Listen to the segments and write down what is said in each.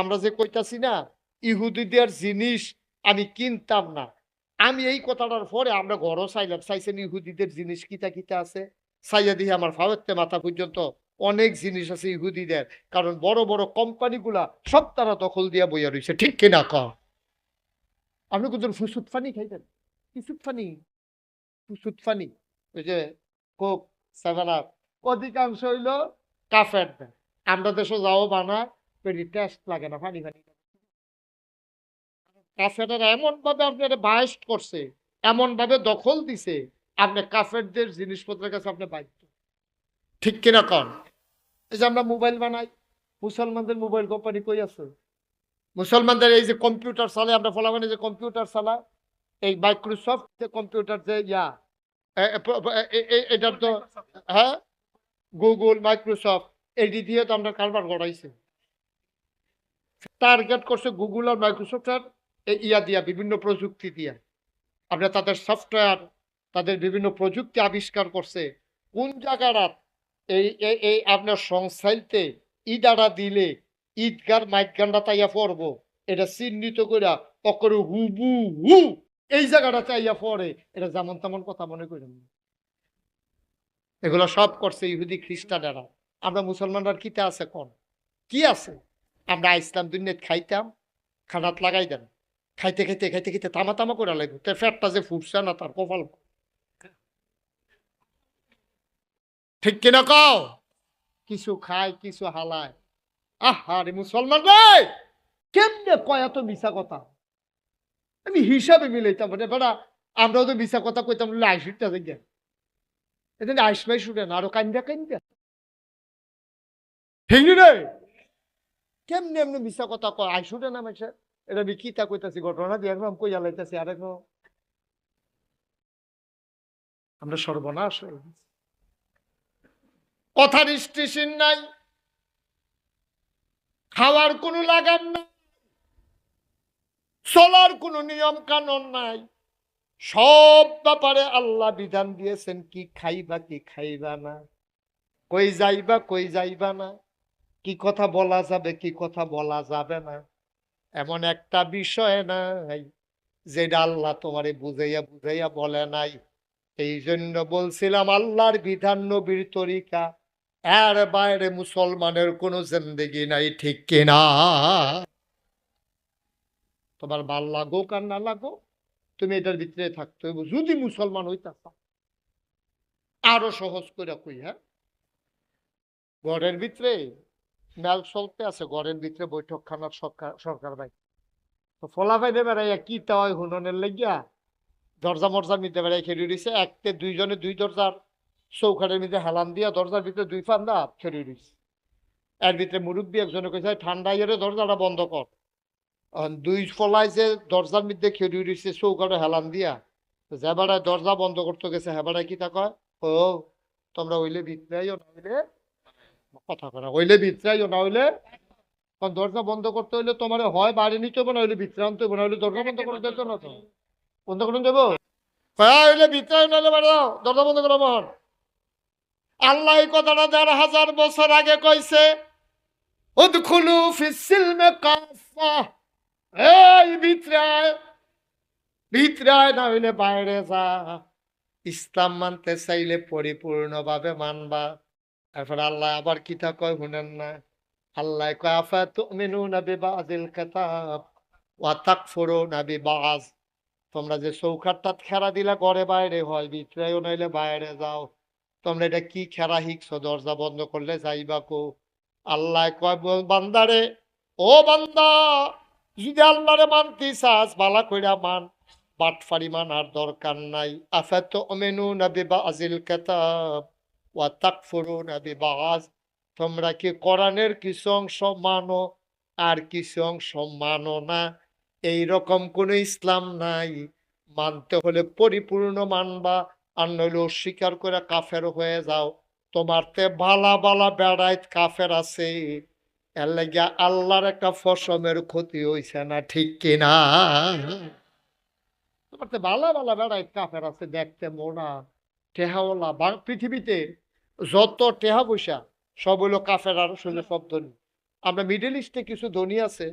আমরা যে কইতাছি না, ইহুদিদের জিনিস আমি কিনতাম না। আমি এই কথাটার পরে আমরা ঘরও চাইলাম, চাইছেন ইহুদিদের জিনিস কিতা কিতা আছে? চাইয়া দিয়ে আমার ফাওয়াতে মাথা পর্যন্ত অনেক জিনিস আছে ইহুদিদের, কারণ বড় বড় কোম্পানিগুলা সব তারা দখল দিয়া বইয়া রয়েছে ঠিক কিনা ক আপনি কোন ফুসুত ফানি খাইতেন ফুসুত ফানি? ফানি? ওই যে কোক, সেভেন আপ, অধিকাংশ হইল কাফের আমরা দেশে যাও বানায় পেটি টেস্ট লাগে না ফানি ফানি কাফেরা এমন ভাবে আপনার বায়াস্ট করছে এমন ভাবে দখল দিছে, আপনি কাফেরদের জিনিসপত্রের কাছে আপনি বাধ্য। ঠিক কিনা কন? এই যে আমরা মোবাইল বানাই, মুসলমানদের মোবাইল কোম্পানি কই আছে? মুসলমানদের এই যে কম্পিউটার চালে, আমরা ফলাফানি যে কম্পিউটার চালা, এই মাইক্রোসফট যে কম্পিউটার যে ইয়া এটার তো হ্যাঁ? গুগল মাইক্রোসফট এডি দিয়ে তো আমরা কারবার করাইছে টার্গেট করছে গুগল আর মাইক্রোসফটের ইয়া দিয়া, বিভিন্ন প্রযুক্তি দিয়া। আপনার তাদের সফটওয়্যার, তাদের বিভিন্ন প্রযুক্তি আবিষ্কার করছে। কোন জায়গাটা এই, এই- আপনার সংস্থাইতে ইডারা দিলে ঈদগার মাইকগানটা তাইয়া পড়ব। এটা চিহ্নিত করে অকরে হুবু হু এই জায়গাটা চাইয়া পড়ে। এটা যেমন তেমন কথা মনে করেন। এগুলো সব করছে ইহুদি খ্রিস্টানেরা। আমরা মুসলমানরা কিতে আছে কোন? কি আছে? আমরা ইসলাম দুনিয়াত খাইতাম, খানাত লাগাই দেন খাইতে খাইতে খাইতে খাইতে তামা তামা করে লাগবে। তো ফ্যাটটা যে ফুটছে না, তার কপাল ঠিক কিনা কও? কিছু খায়, কিছু হালায়। আহা রে মুসলমান রে কেমনে কয় এত মিশা কথা? আমি হিসাবে মিলাইতাম মানে বেড়া, আমরাও তো মিশা কথা কইতাম আইসিটা দেখেন এদিন আইসমাই শুনেন আরও কান্দা কান্দা ঠিক রে কেমনে এমনি মিশা কথা কয়? আইসুটা না মেসে এটা আমি কি তা কইতাছি, ঘটনা দিয়ে একদম কইয়া লাইতাছি, আর এখন আমরা সর্বনাশ হয়ে গেছি। কথার স্টেশন নাই। খাওয়ার কোনো লাগাম নাই। চলার কোনো নিয়ম কানুন নাই। সব ব্যাপারে আল্লাহ বিধান দিয়েছেন, কি খাইবা কি খাইবা না। কই যাইবা কই যাইবা না। কি কথা বলা যাবে, কি কথা বলা যাবে না। এমন একটা বিষয় নাই, যেটা আল্লাহ তোমারে বুঝাইয়া বুঝাইয়া বলে নাই। এই জন্য বলছিলাম, আল্লাহর বিধান নবীর তরিকা। এর বাইরে মুসলমানের কোনো জিন্দেগি নাই, ঠিক কিনা তোমার ভালো লাগুক আর না লাগুক, তুমি এটার ভিতরে থাকতে হইব। যদি মুসলমান হইতা। আরও সহজ করে কই হ্যাঁ? ঘরের ভিতরে মেল চলতে আছে, ঘরের ভিতরে বৈঠকখানার সরকার সরকার ভাই। তো ফলাফাই দেবে কি তা হয় হুননের লাগিয়া দরজা মরজার মধ্যে বেড়াই খেলি রয়েছে একতে দুইজনে দুই দরজার চৌকাঠের মধ্যে হেলান দিয়া দরজার ভিতরে দুই ফান্দা খেলি রয়েছে এর ভিতরে মুরব্বী একজনে কইছে ঠান্ডা ইয়ে দরজাটা বন্ধ কর। দুই ফলাই যে দরজার মধ্যে খেলি রয়েছে চৌকাঠে হেলান দিয়া যে বেড়ায় দরজা বন্ধ করতে গেছে হেবাড়ায় কি তা কয়? ও, তোমরা হইলে ভিতরাইও না হইলে কথা না হইলে ভিতরাইও না, হইলে কারণ দরজা বন্ধ করতে হইলে তোমার হয় বাড়ি নিতে হবে না হইলে ভিতরে আনতে হবে না হইলে দরজা বন্ধ করে দিতে না তো। বন্ধ দেবো? করো মহন আল্লাহ এই কথাটা দেড় হাজার বছর আগে কইছে, উদখুলু ফিসিলমে কাফা এই ভিতরে আয় না হইলে বাইরে যা। ইসলাম মানতে চাইলে পরিপূর্ণভাবে মানবা। তারপর আল্লাহ আবার কিতা কয় শুনেন না? আল্লাহ কয় আফা তুমিনুনা বিবাযিল কিতাব ওয়া তাকফুরুনা বিবায তোমরা যে চৌকাটটাত খেরা দিলা ঘরে বাইরে হয় ভিতরেও নাইলে বাইরে যাও। তোমরা এটা কি খেরা শিখছো? দরজা বন্ধ করলে যাইবা কো? আল্লাহ কয় বান্দারে, ও বান্দা, যদি আল্লাহরে মানতে চাস, বালা কইরা মান। বাটফারি মানার দরকার নাই। আফাত অমেনু নবী বাজিল কেতাব। ওয়া বিবাজ তোমরা কি কোরআনের কিছু অংশ মানো আর কিছু অংশ মানো না? এই রকম কোন ইসলাম নাই। মানতে হলে পরিপূর্ণ মানবা, আর নইলে অস্বীকার করে কাফের হয়ে যাও। তোমার তে বালা বালা বেড়াইত কাফের আছে। এর লাগিয়া আল্লাহর একটা ফসমের ক্ষতি হইছে না, ঠিক কিনা তোমার তে বালা বালা বেড়াইত কাফের আছে দেখতে মোনা টেহাওয়ালা বা- পৃথিবীতে যত টেহা পয়সা, সব হইল কাফের আর শুনে সব ধনী। আমরা মিডল ইস্টে কিছু ধনী আছে,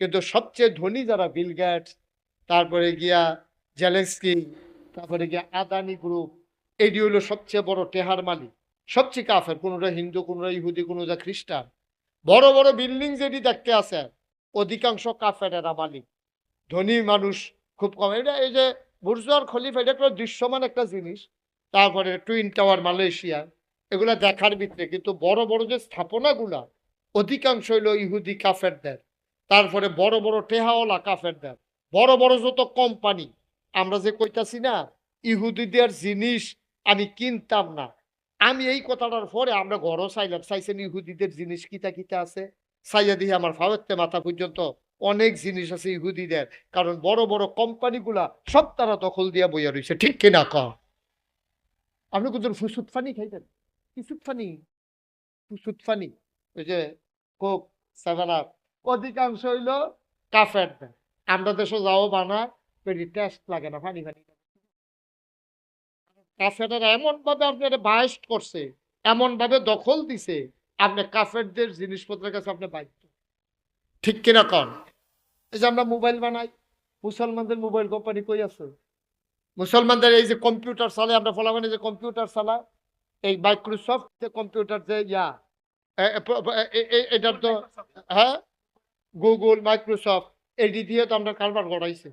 কিন্তু সবচেয়ে ধনী যারা বিল গেটস তারপরে গিয়া জেলেন্সকি তারপরে গিয়া আদানি গ্রুপ এটি হলো সবচেয়ে বড় টেহার মালিক। সবচেয়ে কাফের কোনোটা হিন্দু কোনোটা ইহুদি কোনোটা খ্রিস্টান। বড় বড় বিল্ডিং যেটি দেখতে আছে, অধিকাংশ কাফের এরা মালিক। ধনী মানুষ খুব কম। এটা এই যে বুর্জুয়ার খলিফা, এটা একটা দৃশ্যমান একটা জিনিস। তারপরে টুইন টাওয়ার মালয়েশিয়া এগুলা দেখার ভিতরে কিন্তু বড় বড় যে স্থাপনাগুলা অধিকাংশ হইল ইহুদি কাফেরদের। তারপরে বড় বড় টেহাওয়ালা কাফেরদের। বড় বড় যত কোম্পানি আমরা যে কইতাছি না, ইহুদিদের জিনিস আমি কিনতাম না। আমি এই কথাটার পরে আমরা ঘরও চাইলাম, চাইছেন ইহুদিদের জিনিস কিতা কিতা আছে? চাইয়া দিয়ে আমার ফাওয়াতে মাথা পর্যন্ত অনেক জিনিস আছে ইহুদিদের, কারণ বড় বড় কোম্পানিগুলা সব তারা দখল দিয়া বইয়া রয়েছে ঠিক কিনা ক আপনি কোথাও ফুসুত ফানি খাইতেন? ফুসুত ফানি ফুসুত ফানি ওই যে কোক সেভেন অধিকাংশ হইল কাফের আমরা দেশে যাও বানা পেটি টেস্ট লাগে না ফানি ফানি কাফেরা এমন ভাবে আপনার বায়েস্ট করছে এমন ভাবে দখল দিছে, আপনি কাফেরদের জিনিসপত্রের কাছে আপনি বাধ্য। ঠিক কিনা কন? এই যে আমরা মোবাইল বানাই, মুসলমানদের মোবাইল কোম্পানি কই আছে? মুসলমানদের এই যে কম্পিউটার চালে আমরা ফলাফানি যে কম্পিউটার চালা এই মাইক্রোসফট যে কম্পিউটার যে ইয়া এটার তো হ্যাঁ? গুগল মাইক্রোসফট এডি দিয়ে তো আমরা কারবার করাইছি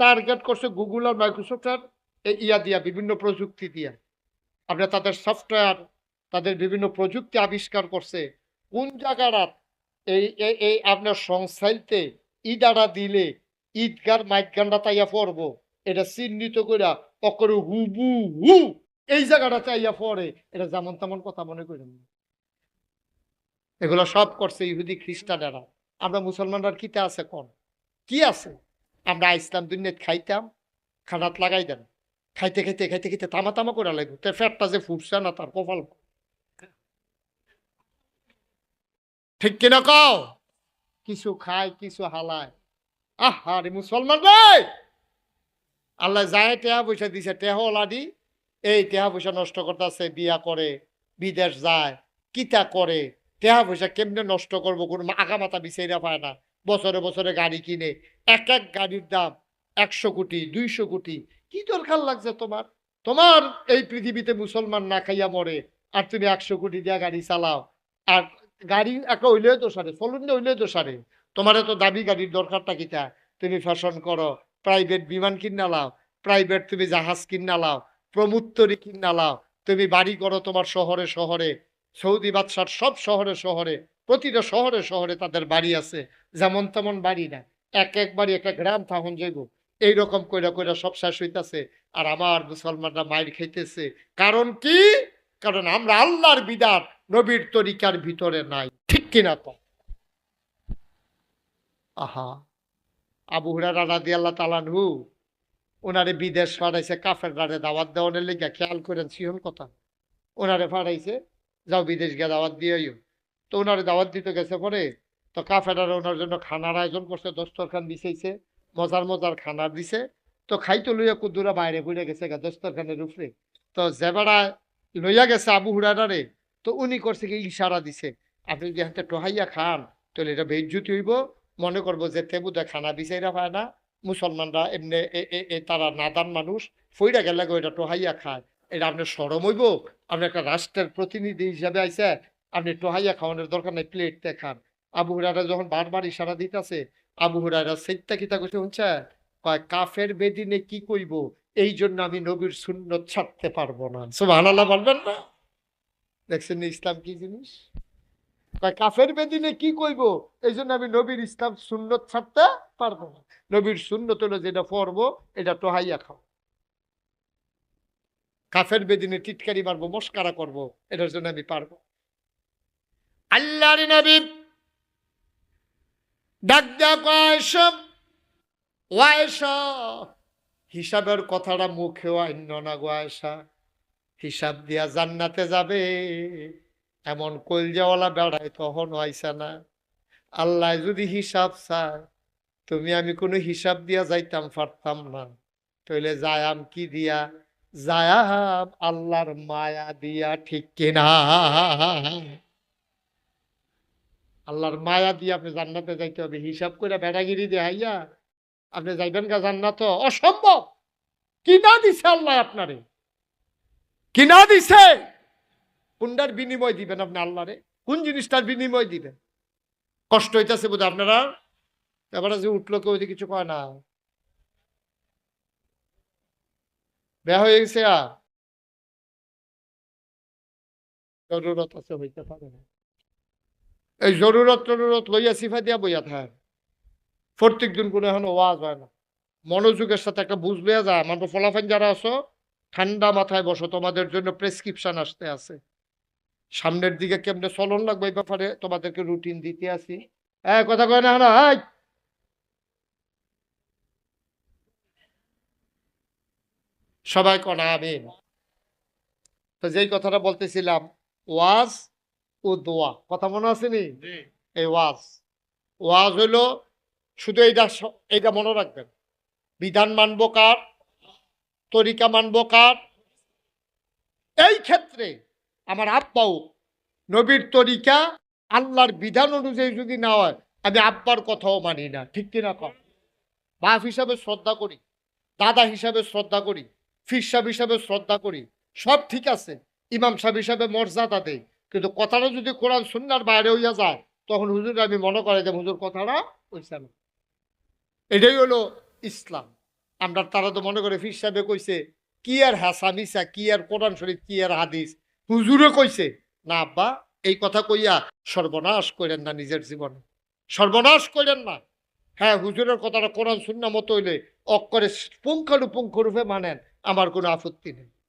টার্গেট করছে গুগল আর মাইক্রোসফটের ইয়া দিয়া বিভিন্ন প্রযুক্তি দিয়া। আপনার তাদের সফটওয়্যার তাদের বিভিন্ন প্রযুক্তি আবিষ্কার করছে। কোন জায়গাটা এই এই- এই আপনার সংস্থাইতে ইডারা দিলে ঈদগার মাইকগানটা তাইয়া পড়ব। এটা চিহ্নিত করে অকরে হুবু হু এই জায়গাটা চাইয়া পড়ে এটা যেমন তেমন কথা মনে করেন। এগুলো সব করছে ইহুদি খ্রিস্টানেরা। আমরা মুসলমানরা কিতে আছে কোন? কি আছে? আমরা ইসলাম দুনিয়াত খাইতাম, খানাত লাগাই দেন। খাইতে খাইতে খাইতে খাইতে তামা তামা করে লাগবে। তার ফ্যাটটা যে ফুটছে না, তার কপাল ঠিক কিনা কও? কিছু খায়, কিছু হালায়। আহা, রে মুসলমান রে! আল্লাহ যায় টেহা পয়সা দিছে টেহলা দি এই টেহা পয়সা নষ্ট করতেছে, বিয়া করে, বিদেশ যায়, কিতা করে টেহা পয়সা কেমনে নষ্ট করব? কোনো আগা মাথা বিচাইরা পায় না। বছরে বছরে গাড়ি কিনে, এক এক গাড়ির দাম একশো কোটি, দুইশো কোটি। কি দরকার লাগছে তোমার? তোমার এই পৃথিবীতে মুসলমান না খাইয়া মরে, আর তুমি একশো কোটি দিয়া গাড়ি চালাও। আর গাড়ি একটা হইলেও সারে চলুন হইলেও সারে তোমার তো দাবি গাড়ির দরকারটা কিতা? তুমি ফ্যাশন করো প্রাইভেট বিমান কিনা লাও প্রাইভেট তুমি জাহাজ কিনা লাও প্রমুত্তরি কিনা লাও তুমি বাড়ি করো তোমার শহরে শহরে, সৌদি বাদশার সব শহরে শহরে, প্রতিটা শহরে শহরে তাদের বাড়ি আছে, যেমন তেমন বাড়ি না। এক এক বাড়ি একটা গ্রাম থাকুন যাইব এইরকম কইরা কইরা সব শেষ হইতাছে, আর আমার মুসলমানরা মাইর খাইতেছে। কারণ কি? কারণ আমরা আল্লাহর বিদার নবীর তরিকার ভিতরে নাই। ঠিক কিনা তো? আহা, আবু হুরারা রাদি আল্লাহ তালানহু ওনারে বিদেশ পাঠাইছে কাফের রারে দাওয়াত দেওয়ানের লেগে খেয়াল করেন সিহন কথা। ওনারে পাঠাইছে, যাও বিদেশ গিয়ে দাওয়াত দিয়েও তো ওনারে দাওয়াত দিতে গেছে পরে, তো কাফেরারা ওনার জন্য খানার আয়োজন করছে, দস্তরখান বিছাইছে, মজার মজার খানা দিছে। তো খাইতে লইয়া কুদুরা বাইরে ঘুরে গেছে গা দস্তরখানের উপরে। তো জেবাড়া লইয়া গেছে আবু হুরারারে তো উনি করছে কি, ইশারা দিছে, আপনি যদি হাতে টোহাইয়া খান, তাহলে এটা বেজ্জুতি হইব, মনে করব যে তেবুদা খানা বিচাইরা পায় না মুসলমানরা এমনি তারা নাদান মানুষ, ফইরা গেলে এটা টোহাইয়া খায়। এটা আপনার সরম হইব আপনি একটা রাষ্ট্রের প্রতিনিধি হিসাবে আইসে আপনি টোহাইয়া খাওয়ানোর দরকার নাই প্লেটতে খান। আবু হুরারা যখন বারবার ইশারা দিতেছে, আবু হুরারা সেইটা কিতা করছে শুনছে? কয়, কাফের বেদিনে কি কইব? এই জন্য আমি নবীর সুন্নত ছাড়তে পারব না। সুবহানাল্লাহ বলবেন না? দেখছেন ইসলাম কি জিনিস? কয়, কাফের বেদিনে কি কইব? এই জন্য আমি নবীর ইসলাম সুন্নত ছাড়তে পারব না। নবীর সুন্নত হলো যেটা পড়ব এটা টোহাইয়া খাও। কাফের বেদিনে টিটকারি মারবো, মস্কারা করব, এটার জন্য আমি পারব। আল্লাহর নবী হিসাবের কথাটা মুখেও আইন না গো আয়সা হিসাব দিয়া জান্নাতে যাবে, এমন কলজাওয়ালা বেড়ায় তখন আইসা না। আল্লাহ যদি হিসাব চায় তুমি আমি কোনো হিসাব দিয়া যাইতাম, পারতাম না। তাইলে যায়াম কি দিয়া? যায়াম আল্লাহর মায়া দিয়া, ঠিক কিনা? আল্লাহর মায়া দিয়ে আপনি জান্নাতে যাইতে হবে। হিসাব করে বেড়াগিরি দিয়ে হাইয়া আপনি যাইবেন গা জান্নাত? অসম্ভব! কিনা দিছে আল্লাহ আপনারে? কিনা দিছে? কোনটার বিনিময় দিবেন আপনি আল্লাহরে? কোন জিনিসটার বিনিময় দিবেন? কষ্ট হইতেছে বোধ আপনারা? এবারে যে উঠল কেউ যদি কিছু কয় না। বেয়া হয়ে গেছে আর। জরুরত আছে হইতে পারে না। এই জরুরত টরুরত লইয়া সিফা দিয়া বইয়া থাক। প্রত্যেক দিন কোনো এখন ওয়াজ হয় না। মনোযোগের সাথে একটা বুঝ লইয়া যায় আমার তো ফলাফান যারা আসো ঠান্ডা মাথায় বসো। তোমাদের জন্য প্রেসক্রিপশন আসতে আছে। সামনের দিকে কেমনে চলন লাগবে এই ব্যাপারে তোমাদেরকে রুটিন দিতে আসি হ্যাঁ কথা কয় না না সবাই কনা আমিন। তো যেই কথাটা বলতেছিলাম ওয়াজ ও দোয়া কথা মনে আছে নি? এই ওয়াজ। ওয়াজ হইল শুধু এইটা এইটা মনে রাখবেন। বিধান মানব কার? তরিকা মানব কার? এই ক্ষেত্রে আমার আব্বাও নবীর তরিকা আল্লাহর বিধান অনুযায়ী যদি না হয় আমি আব্বার কথাও মানি না। ঠিক কিনা কম বাপ হিসাবে শ্রদ্ধা করি দাদা হিসাবে শ্রদ্ধা করি ফির সাহেব হিসাবে শ্রদ্ধা করি। সব ঠিক আছে, ইমাম সাহেব হিসাবে মর্যাদা দেই। কিন্তু কথাটা যদি কোরআন সুন্নার বাইরে হইয়া যায়, তখন হুজুর আমি মনে করে যে হুজুর কথাটা হইছে না। এটাই হলো ইসলাম। আমরা তারা তো মনে করে ফির সাহেবে কইছে, কি আর হাসানিসা কি আর কোরআন শরীফ, কি আর হাদিস? হুজুরে কইছে, না আব্বা, এই কথা কইয়া সর্বনাশ করেন না নিজের জীবনে। সর্বনাশ করেন না। হ্যাঁ হুজুরের কথাটা কোরআন শূন্য মতো হইলে অক্ষরে পুঙ্খানুপুঙ্খ রূপে মানেন। আমার কোনো আপত্তি নেই।